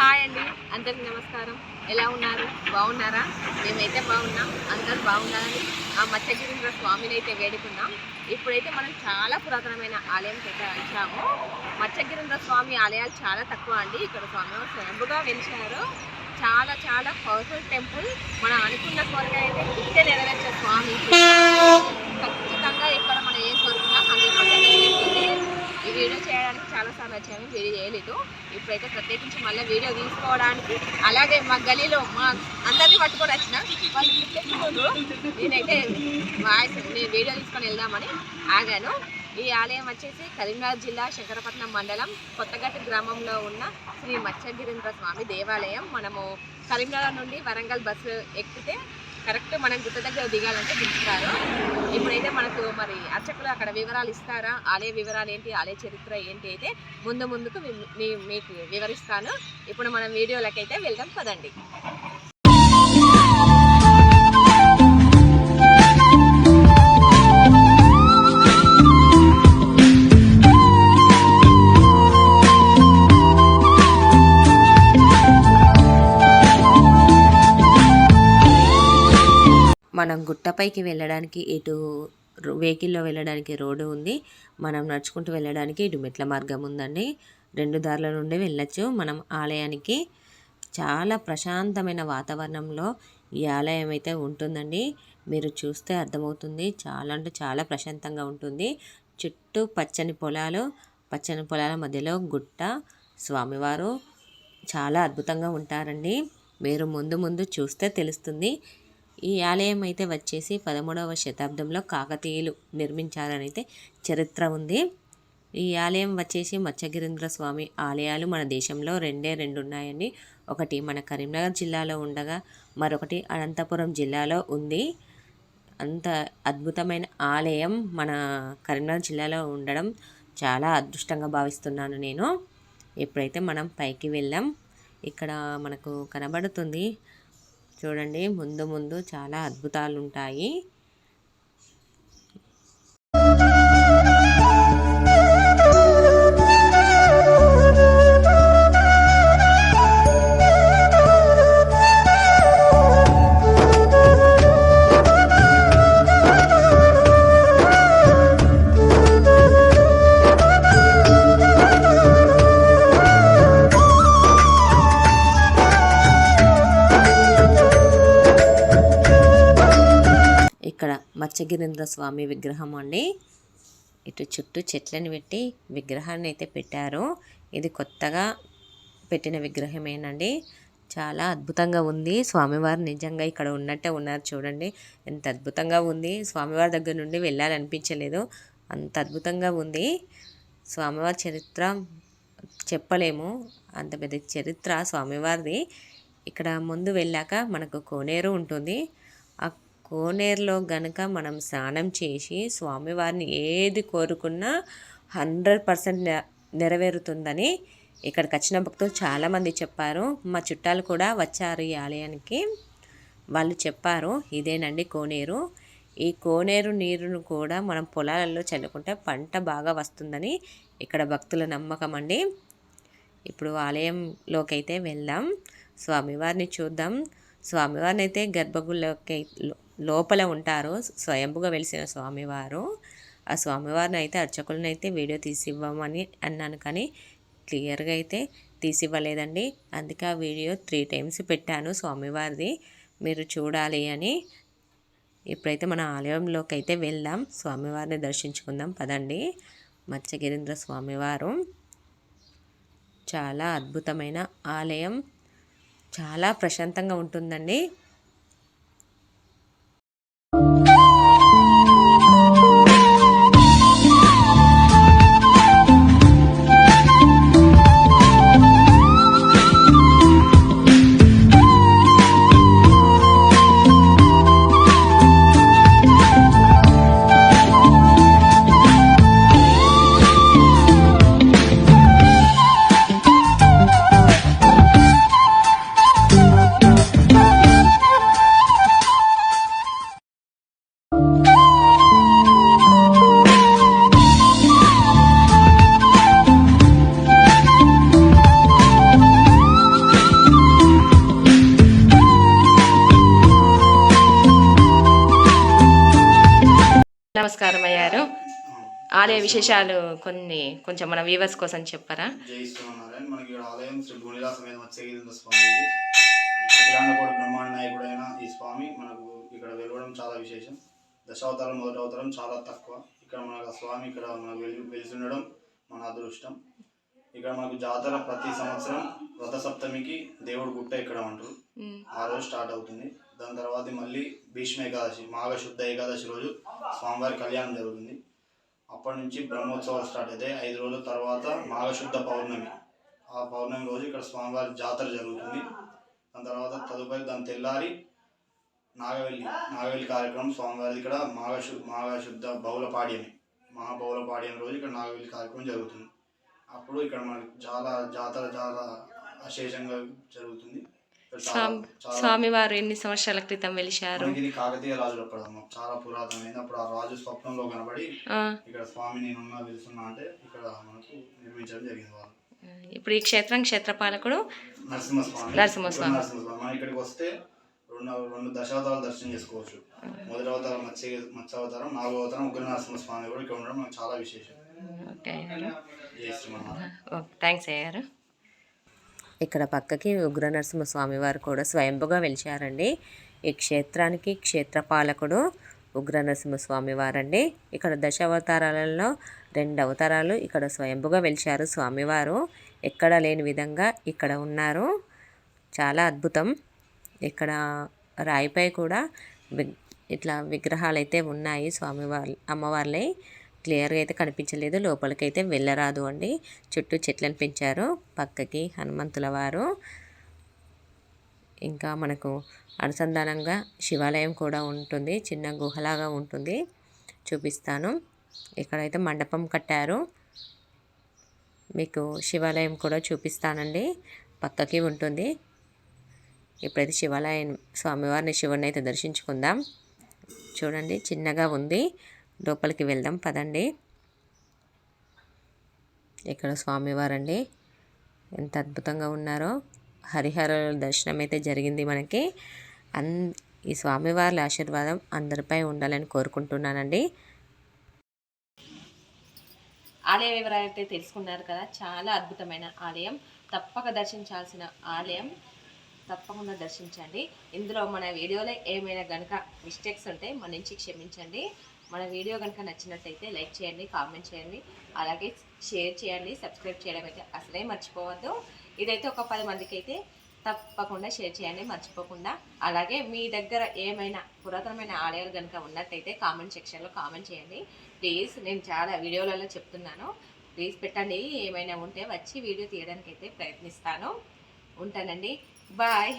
Hi అండి. అందరికి నమస్కారం. ఎలా ఉన్నారు? బాగున్నారా? మేమైతే బాగున్నాం. అందరు బాగున్నారని ఆ మత్స్యగిరీంద్ర స్వామిని అయితే వేడుకున్నాం. ఇప్పుడైతే మనం చాలా పురాతనమైన ఆలయం అయితే వచ్చాము. మత్స్యగిరీంద్ర స్వామి ఆలయాలు చాలా తక్కువ అండి. ఇక్కడ స్వామి స్వయంభుగా వెలిచారు. చాలా చాలా పవర్ఫుల్ టెంపుల్ మనం అనుకున్న కోరిక అయితే ఇట్టే నెరవేర్చే స్వామి. ఖచ్చితంగా ఇక్కడ మనం ఏం కోరుకున్నా హండ్రెడ్ పర్సెంట్ నెరవేరుతుంది ఈ వీడియో చేయడానికి చాలా సార్లు వచ్చాము వీడియో చేయలేదు. ఇప్పుడైతే ప్రత్యేకించి మళ్ళీ వీడియో తీసుకోవడానికి అలాగే మా గలీలో మా అందరినీ పట్టుకొని వచ్చిన వాళ్ళు నేనైతే వాయిస్ నేను వీడియో తీసుకొని వెళ్దామని ఆగాను. ఈ ఆలయం వచ్చేసి కరీంనగర్ జిల్లా శంకరపట్నం మండలం కొత్తగట్టు గ్రామంలో ఉన్న శ్రీ మత్స్యగిరీంద్ర స్వామి దేవాలయం. మనము కరీంనగర్ నుండి వరంగల్ బస్సు ఎక్కితే కరెక్ట్ మనం గుట్ట దగ్గర దిగాలంటే దించుతారు ఇప్పుడైతే మనకు మరి అర్చకులు అక్కడ వివరాలు ఇస్తారా? ఆలయ వివరాలు ఏంటి? ఆలయ చరిత్ర ఏంటి అయితే ముందు ముందుకు మీ- మీకు వివరిస్తాను. ఇప్పుడు మనం వీడియోలకైతే వెళ్దాం పదండి. మనం గుట్టపైకి వెళ్ళడానికి ఇటు వెహికల్లో వెళ్ళడానికి రోడ్డు ఉంది. మనం నడుచుకుంటూ వెళ్ళడానికి ఇటు మెట్ల మార్గం ఉందండి. రెండు దారుల నుండి వెళ్ళొచ్చు. మనం ఆలయానికి చాలా ప్రశాంతమైన వాతావరణంలో ఈ ఆలయం అయితే ఉంటుందండి. మీరు చూస్తే అర్థమవుతుంది. చాలా అంటే చాలా ప్రశాంతంగా ఉంటుంది. చుట్టూ పచ్చని పొలాలు పచ్చని పొలాల మధ్యలో గుట్ట స్వామివారు చాలా అద్భుతంగా ఉంటారండి. మీరు ముందు ముందు చూస్తే తెలుస్తుంది. ఈ ఆలయం అయితే వచ్చేసి పదమూడవ శతాబ్దంలో కాకతీయులు నిర్మించారనైతే అయితే చరిత్ర ఉంది. ఈ ఆలయం వచ్చేసి మత్స్యగిరీంద్ర స్వామి ఆలయాలు మన దేశంలో రెండే రెండు ఉన్నాయండి ఒకటి మన కరీంనగర్ జిల్లాలో ఉండగా మరొకటి అనంతపురం జిల్లాలో ఉంది. అంత అద్భుతమైన ఆలయం మన కరీంనగర్ జిల్లాలో ఉండడం చాలా అదృష్టంగా భావిస్తున్నాను నేను. ఎప్పుడైతే మనం పైకి వెళ్ళాం ఇక్కడ మనకు కనబడుతుంది చూడండి. ముందు ముందు చాలా అద్భుతాలు ఉంటాయి ఇక్కడ మత్స్యగిరీంద్ర స్వామి విగ్రహం అండి. ఇటు చుట్టూ చెట్లను పెట్టి విగ్రహాన్ని అయితే పెట్టారు. ఇది కొత్తగా పెట్టిన విగ్రహమేనండి. చాలా అద్భుతంగా ఉంది. స్వామివారు నిజంగా ఇక్కడ ఉన్నట్టే ఉన్నారు చూడండి. ఎంత అద్భుతంగా ఉంది. స్వామివారి దగ్గర నుండి వెళ్ళాలనిపించలేదు. అంత అద్భుతంగా ఉంది. స్వామివారి చరిత్ర చెప్పలేము. అంత పెద్ద చరిత్ర స్వామివారిది. ఇక్కడ ముందు వెళ్ళాక మనకు కోనేరు ఉంటుంది. కోనేరులో గనక మనం స్నానం చేసి స్వామివారిని ఏది కోరుకున్నా హండ్రెడ్ పర్సెంట్ నెరవేరుతుందని ఇక్కడికి వచ్చిన భక్తులు చాలామంది చెప్పారు. మా చుట్టాలు కూడా వచ్చారు ఈ ఆలయానికి. వాళ్ళు చెప్పారు ఇదేనండి కోనేరు. ఈ కోనేరు నీరును కూడా మనం పొలాలలో చల్లుకుంటే పంట బాగా వస్తుందని ఇక్కడ భక్తుల నమ్మకం అండి. ఇప్పుడు ఆలయంలోకి అయితే వెళ్దాం. స్వామివారిని చూద్దాం. స్వామివారిని అయితే గర్భగుళ్ళకి లోపల ఉంటారు. స్వయంభుగా వెలిసిన స్వామివారు. ఆ స్వామివారిని అయితే అర్చకులను అయితే వీడియో తీసి ఇవ్వమని అన్నాను కానీ క్లియర్గా అయితే తీసి ఇవ్వలేదండి అందుకే ఆ వీడియో త్రీ టైమ్స్ పెట్టాను స్వామివారిది. మీరు చూడాలి అని. ఇప్పుడైతే మన ఆలయంలోకి అయితే వెళ్దాం. స్వామివారిని దర్శించుకుందాం. పదండి. మత్స్యగిరీంద్ర స్వామివారు. చాలా అద్భుతమైన ఆలయం. చాలా ప్రశాంతంగా ఉంటుందండి. ఆలయ విశేషాలు కొన్ని కొంచెం మన వ్యూవర్స్ కోసం చెప్పారా? జై శ్రీమన్నారాయణ మనకి ఇక్కడ ఆలయం శ్రీ సమేత స్వామి. అఖిలాండకోటి బ్రహ్మాండ నాయకుడైన ఈ స్వామి మనకు ఇక్కడ వెలవడం చాలా విశేషం. దశావతారం మొదటి అవతారం చాలా తక్కువ. ఇక్కడ మనకు స్వామి ఇక్కడ మనకు వెలి వెలిసి ఉండడం మన అదృష్టం. ఇక్కడ మనకు జాతర ప్రతి సంవత్సరం రథ సప్తమికి దేవుడు గుట్ట ఎక్కడం అంటారు. ఆ రోజు స్టార్ట్ అవుతుంది. దాని తర్వాత మళ్ళీ భీష్మ ఏకాదశి మాఘ శుద్ధ ఏకాదశి రోజు స్వామివారి కళ్యాణం జరుగుతుంది. అప్పటి నుంచి బ్రహ్మోత్సవాలు స్టార్ట్ అవుతాయి ఐదు రోజుల తర్వాత మాఘశుద్ధ పౌర్ణమి. ఆ పౌర్ణమి రోజు ఇక్కడ స్వామివారి జాతర జరుగుతుంది. దాని తర్వాత తదుపరి దాని తెల్లారి నాగవెల్లి నాగవెల్లి కార్యక్రమం స్వామివారిది ఇక్కడ మాఘశు మాఘశుద్ధ బహుళ పాడ్యమి పాడ్యం రోజు ఇక్కడ నాగవెల్లి కార్యక్రమం జరుగుతుంది. అప్పుడు ఇక్కడ మనకి చాలా జాతర చాలా అశేషంగా జరుగుతుంది. స్వామి స్వామివారు ఎన్ని సంవత్సరాల క్రితం వెలిశారు? ఇది కాకతీయ రాజుల చాలా పురాతనమైంది. అప్పుడు ఆ రాజు స్వప్నంలో కనబడి ఇక్కడ స్వామి నేనున్నా వెలుస్తున్నా అంటే ఇక్కడ మనకు నిర్మించడం జరిగింది వాళ్ళు. ఇప్పుడు ఈ క్షేత్రం క్షేత్రపాలకుడు నరసింహస్వామి. నరసింహస్వామి. నరసింహస్వామి. ఇక్కడికి వస్తే రెండు రెండు దశావతారాలు దర్శనం చేసుకోవచ్చు. మొదటి అవతారం మత్స్య అవతారం నాలుగో అవతారం ఉగ్ర నరసింహస్వామి కూడా ఇక్కడ ఉండడం మనకు చాలా విశేషం. ఓకే థ్యాంక్స్ అయ్యారు ఇక్కడ పక్కకి ఉగ్ర స్వామివారు కూడా స్వయంభుగా వెలిచారండి. ఈ క్షేత్రానికి క్షేత్రపాలకుడు ఉగ్ర స్వామివారండి ఇక్కడ దశ అవతారాలలో రెండు అవతారాలు ఇక్కడ స్వయంభుగా వెలిచారు స్వామివారు. ఎక్కడ లేని విధంగా ఇక్కడ ఉన్నారు. చాలా అద్భుతం. ఇక్కడ రాయిపై కూడా వి- ఇట్లా విగ్రహాలు అయితే ఉన్నాయి స్వామివారి అమ్మవార్లే. క్లియర్గా అయితే కనిపించలేదు. లోపలికైతే వెళ్ళరాదు అండి. చుట్టూ చెట్లను పెంచారు. పక్కకి హనుమంతుల వారు. ఇంకా మనకు అనుసంధానంగా శివాలయం కూడా ఉంటుంది. చిన్న గుహలాగా ఉంటుంది. చూపిస్తాను. ఇక్కడైతే మండపం కట్టారు. మీకు శివాలయం కూడా చూపిస్తానండి. పక్కకి ఉంటుంది. ఇప్పుడైతే శివాలయం స్వామివారిని శివుని అయితే దర్శించుకుందాం. చూడండి చిన్నగా ఉంది. లోపలికి వెళ్దాం పదండి. ఇక్కడ స్వామివారండి. ఎంత అద్భుతంగా ఉన్నారో. హరిహర దర్శనం అయితే జరిగింది మనకి. అన్ ఈ స్వామివారి ఆశీర్వాదం అందరిపై ఉండాలని కోరుకుంటున్నానండి. ఆలయ వివరాలు అయితే తెలుసుకున్నారు కదా. చాలా అద్భుతమైన ఆలయం. తప్పక దర్శించాల్సిన ఆలయం. తప్పకుండా దర్శించండి. ఇందులో మన వీడియోలో ఏమైనా కనుక మిస్టేక్స్ ఉంటే మన నుంచి క్షమించండి. మన వీడియో కనుక నచ్చినట్టయితే లైక్ చేయండి కామెంట్ చేయండి అలాగే షేర్ చేయండి సబ్స్క్రైబ్ చేయడం అయితే అసలే మర్చిపోవద్దు. ఇదైతే ఒక పది మందికి అయితే తప్పకుండా షేర్ చేయండి మర్చిపోకుండా. అలాగే మీ దగ్గర ఏమైనా పురాతనమైన ఆలయాలు కనుక ఉన్నట్టయితే కామెంట్ సెక్షన్లో కామెంట్ చేయండి. ప్లీజ్ నేను చాలా వీడియోలలో చెప్తున్నాను. ప్లీజ్ పెట్టండి ఏమైనా ఉంటే వచ్చి వీడియో తీయడానికి అయితే ప్రయత్నిస్తాను. ఉంటానండి. బాయ్.